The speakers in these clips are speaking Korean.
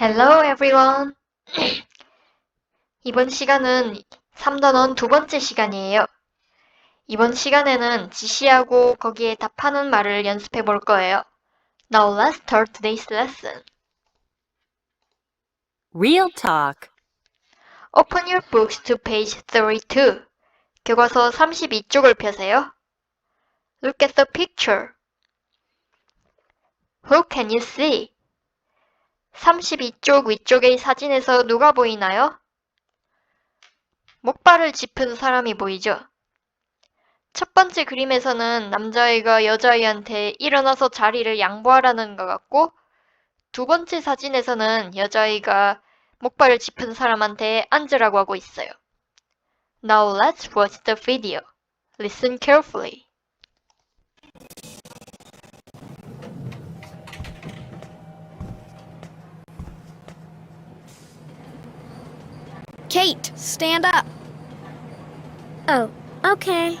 Hello everyone. 이번 시간은 3단원 두 번째 시간이에요. 이번 시간에는 지시하고 거기에 답하는 말을 연습해 볼 거예요. Now let's start today's lesson. Real talk. Open your books to page 32. 교과서 32쪽을 펴세요. Look at the picture. Who can you see? 32쪽 위쪽의 사진에서 누가 보이나요? 목발을 짚은 사람이 보이죠? 첫 번째 그림에서는 남자아이가 여자아이한테 일어나서 자리를 양보하라는 것 같고, 두 번째 사진에서는 여자아이가 목발을 짚은 사람한테 앉으라고 하고 있어요. Now let's watch the video. Listen carefully. Kate, stand up. Oh, okay.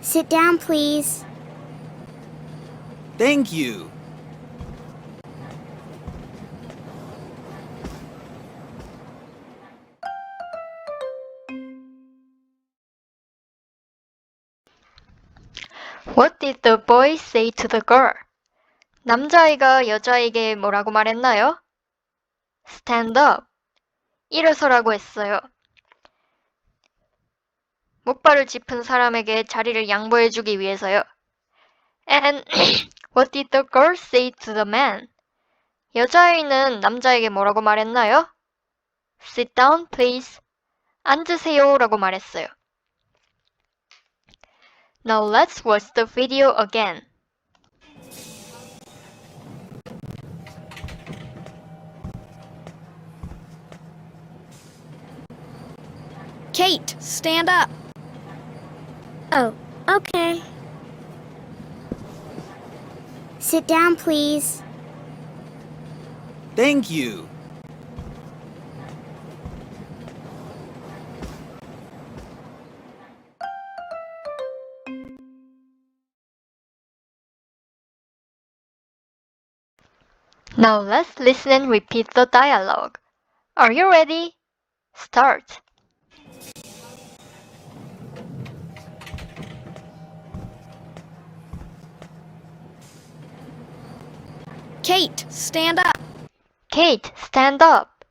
Sit down, please. Thank you. What did the boy say to the girl? 남자아이가 여자에게 뭐라고 말했나요? Stand up. 일어서라고 했어요. 목발을 짚은 사람에게 자리를 양보해주기 위해서요. And what did the girl say to the man? 여자아이는 남자에게 뭐라고 말했나요? Sit down, please. 앉으세요 라고 말했어요. Now let's watch the video again. Kate, stand up. Oh, okay. Sit down, please. Thank you. Now let's listen and repeat the dialogue. Are you ready? Start. Kate, stand up. Kate, stand up.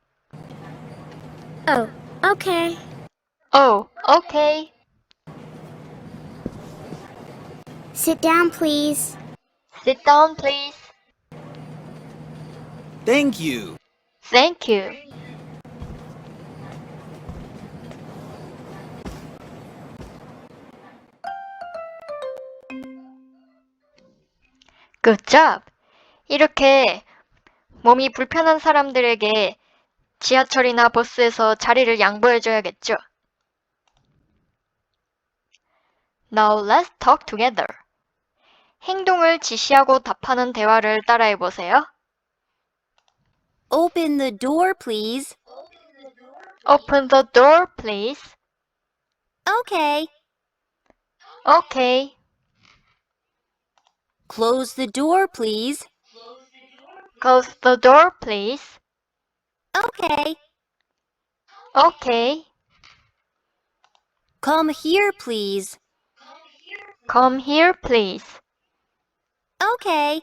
Oh, okay. Oh, okay. Sit down, please. Sit down, please. Thank you. Thank you. Good job. 이렇게 몸이 불편한 사람들에게 지하철이나 버스에서 자리를 양보해줘야겠죠. Now let's talk together. 행동을 지시하고 답하는 대화를 따라해보세요. Open the door, please. Open the door, please. Okay. Okay. Close the door, please. Close the door, please. Okay. Okay. Come here, please. Come here, please. Okay.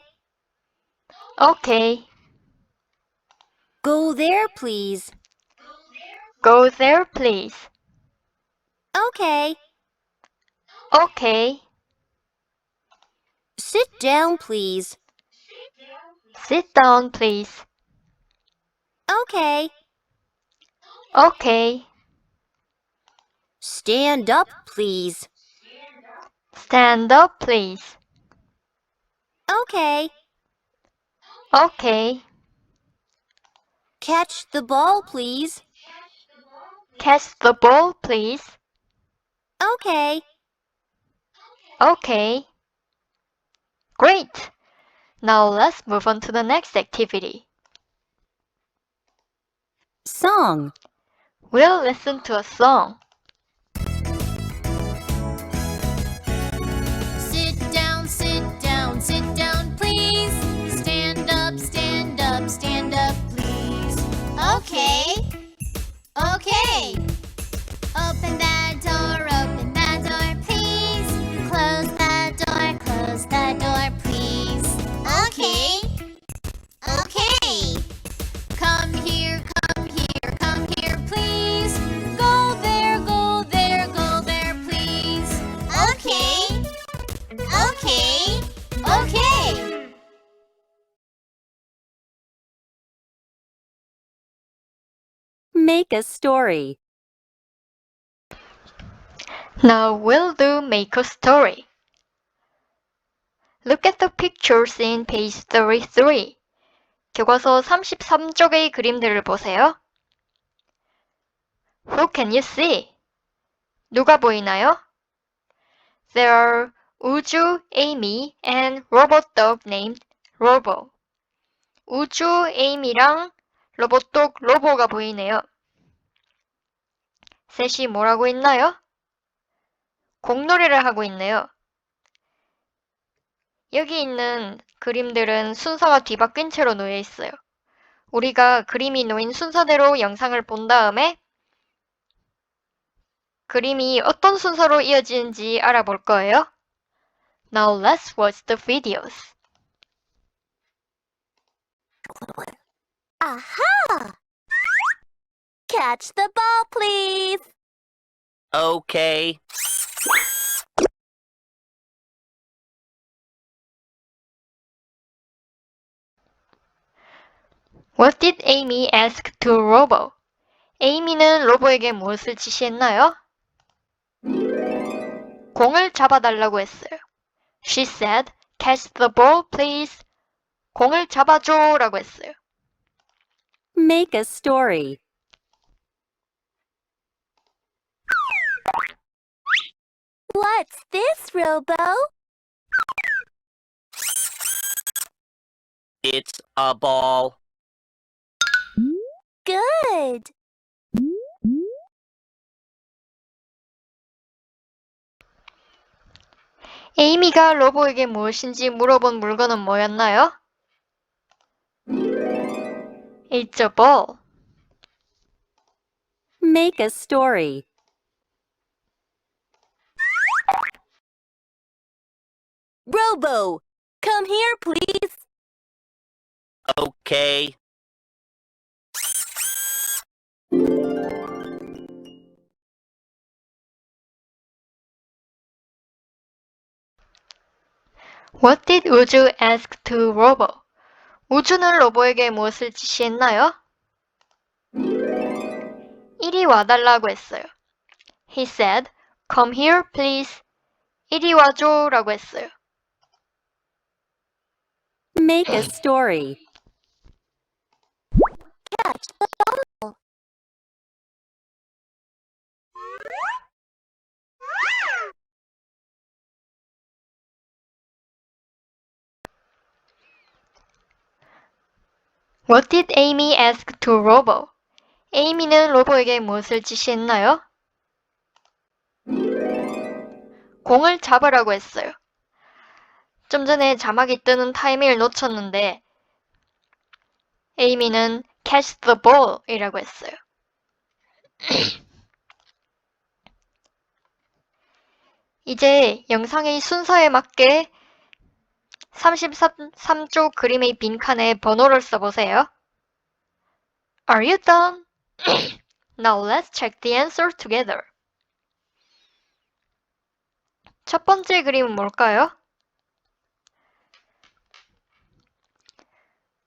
Okay. Go there, please. Go there, please. Okay. Okay. Sit down, please. Sit down, please. Okay. Okay. Stand up, please. Stand up, please. Okay. Okay. Catch the ball, please. Catch the ball, please. Okay. Okay. Great. Now let's move on to the next activity. Song. We'll listen to a song. Make a story. Now we'll do make a story. Look at the pictures in page 33. 교과서 33쪽의 그림들을 보세요. Who can you see? 누가 보이나요? There are 우주, Amy, and robot dog named Robo. 우주, 에이미랑 로봇 독 로보가 보이네요. 셋이 뭐라고 있나요? 공놀이를 하고 있네요. 여기 있는 그림들은 순서가 뒤바뀐 채로 놓여 있어요. 우리가 그림이 놓인 순서대로 영상을 본 다음에 그림이 어떤 순서로 이어지는지 알아볼 거예요. Now let's watch the videos. Aha! Catch the ball, please. Okay. What did Amy ask to Robo? 에이미는 로보에게 무엇을 지시했나요? 공을 잡아달라고 했어요. She said, catch the ball, please. 공을 잡아줘 라고 했어요. Make a story. What's this, Robo? It's a ball. Good. 에이미가 로보에게 무엇인지 물어본 물건은 뭐였나요? It's a ball. Make a story. Robo, come here, please. Okay. What did 우주 ask to Robo? 우주는 로보에게 무엇을 지시했나요? 이리 와달라고 했어요. He said, come here please. 이리 와줘 라고 했어요. Make a story. Catch the ball. What did Amy ask to Robo? 에이미는 로보에게 무엇을 지시했나요? 공을 잡으라고 했어요. 좀 전에 자막이 뜨는 타이밍을 놓쳤는데 에이미는 catch the ball 이라고 했어요. 이제 영상의 순서에 맞게 33쪽 그림의 빈칸에 번호를 써보세요. Are you done? Now let's check the answer together. 첫 번째 그림은 뭘까요?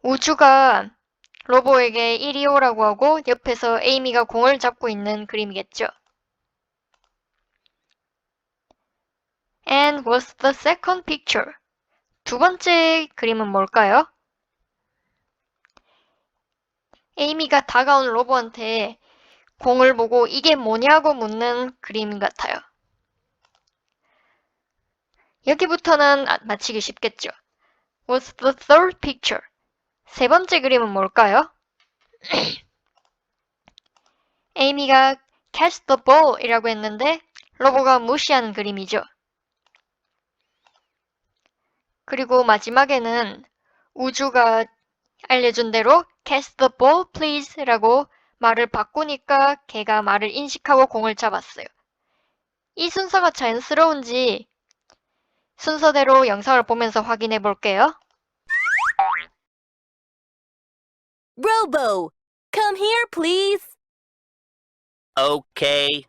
우주가 로보에게 이리 오라고 하고 옆에서 에이미가 공을 잡고 있는 그림이겠죠. And what's the second picture? 두 번째 그림은 뭘까요? 에이미가 다가온 로보한테 공을 보고 이게 뭐냐고 묻는 그림 같아요. 여기부터는 아- 맞히기 쉽겠죠. What's the third picture? 세 번째 그림은 뭘까요? 에이미가 catch the ball 이라고 했는데 로보가 무시하는 그림이죠. 그리고 마지막에는 우주가 알려준 대로 catch the ball please 라고 말을 바꾸니까 걔가 말을 인식하고 공을 잡았어요. 이 순서가 자연스러운지 순서대로 영상을 보면서 확인해 볼게요. Robo, come here, please. Okay.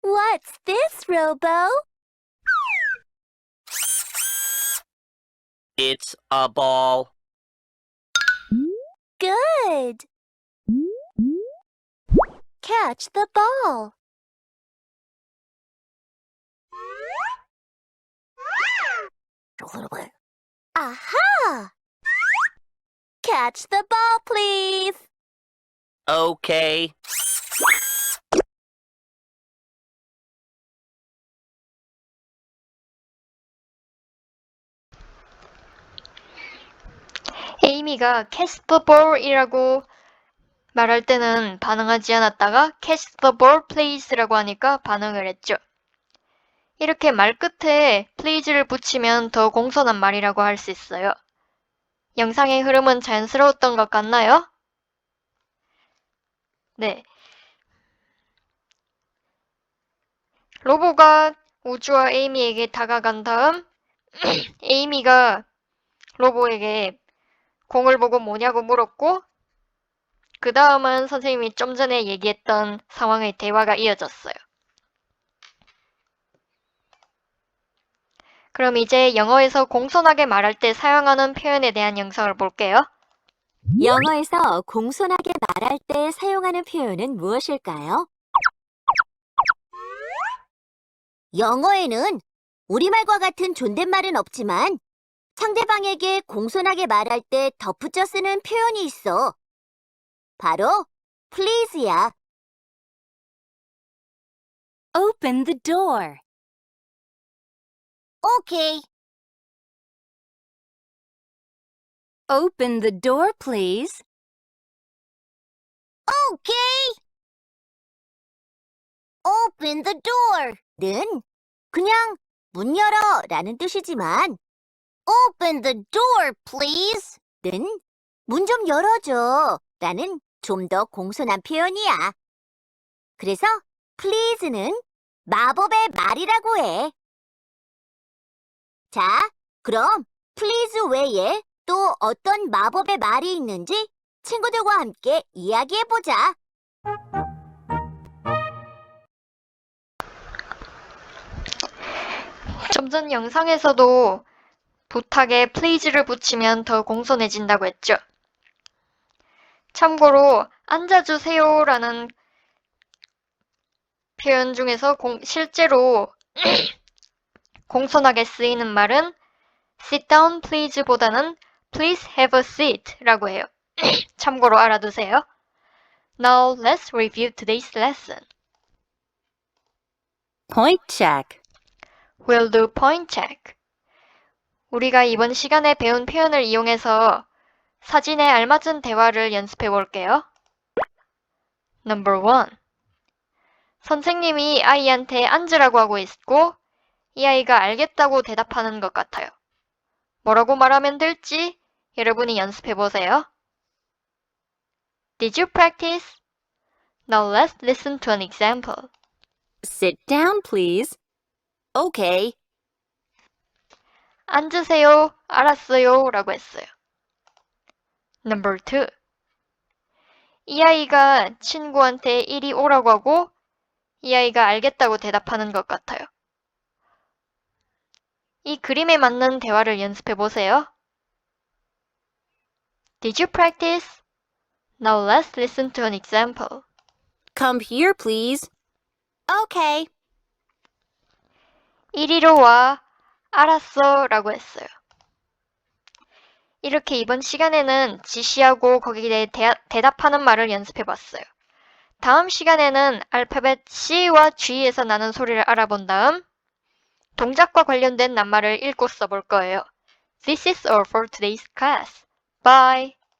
What's this, Robo? It's a ball. Good. Catch the ball. Aha! Catch the ball, please. Okay. 에이미가 catch the ball이라고 말할 때는 반응하지 않았다가 catch the ball please라고 하니까 반응을 했죠. 이렇게 말 끝에 please를 붙이면 더 공손한 말이라고 할 수 있어요. 영상의 흐름은 자연스러웠던 것 같나요? 네. 로보가 우주와 에이미에게 다가간 다음 에이미가 로보에게 공을 보고 뭐냐고 물었고 그 다음은 선생님이 좀 전에 얘기했던 상황의 대화가 이어졌어요. 그럼 이제 영어에서 공손하게 말할 때 사용하는 표현에 대한 영상을 볼게요. 영어에서 공손하게 말할 때 사용하는 표현은 무엇일까요? 영어에는 우리말과 같은 존댓말은 없지만 상대방에게 공손하게 말할 때 덧붙여 쓰는 표현이 있어. 바로 please야. Open the door. Okay. Open the door, please. Okay. Open the door는 그냥 문 열어 라는 뜻이지만 Open the door, please는 문 좀 열어줘 라는 좀 더 공손한 표현이야. 그래서 please는 마법의 말이라고 해. 자, 그럼 please 외에 또 어떤 마법의 말이 있는지 친구들과 함께 이야기해보자. 좀 전 영상에서도 부탁에 please를 붙이면 더 공손해진다고 했죠. 참고로 앉아주세요라는 표현 중에서 공- 실제로 공손하게 쓰이는 말은 sit down please보다는 please have a seat라고 해요. 참고로 알아두세요. Now let's review today's lesson. Point check. We'll do point check. 우리가 이번 시간에 배운 표현을 이용해서 사진에 알맞은 대화를 연습해 볼게요. Number one. 선생님이 아이한테 앉으라고 하고 있고 이 아이가 알겠다고 대답하는 것 같아요. 뭐라고 말하면 될지 여러분이 연습해 보세요. Did you practice? Now let's listen to an example. Sit down, please. Okay. 앉으세요. 알았어요. 라고 했어요. Number two. 이 아이가 친구한테 이리 오라고 하고 이 아이가 알겠다고 대답하는 것 같아요. 이 그림에 맞는 대화를 연습해 보세요. Did you practice? Now let's listen to an example. Come here, please. Okay. 이리로 와. 알았어. 라고 했어요. 이렇게 이번 시간에는 지시하고 거기에 대, 대답하는 말을 연습해 봤어요. 다음 시간에는 알파벳 C와 G에서 나는 소리를 알아본 다음 동작과 관련된 낱말을 읽고 써볼 거예요. This is all for today's class. Bye.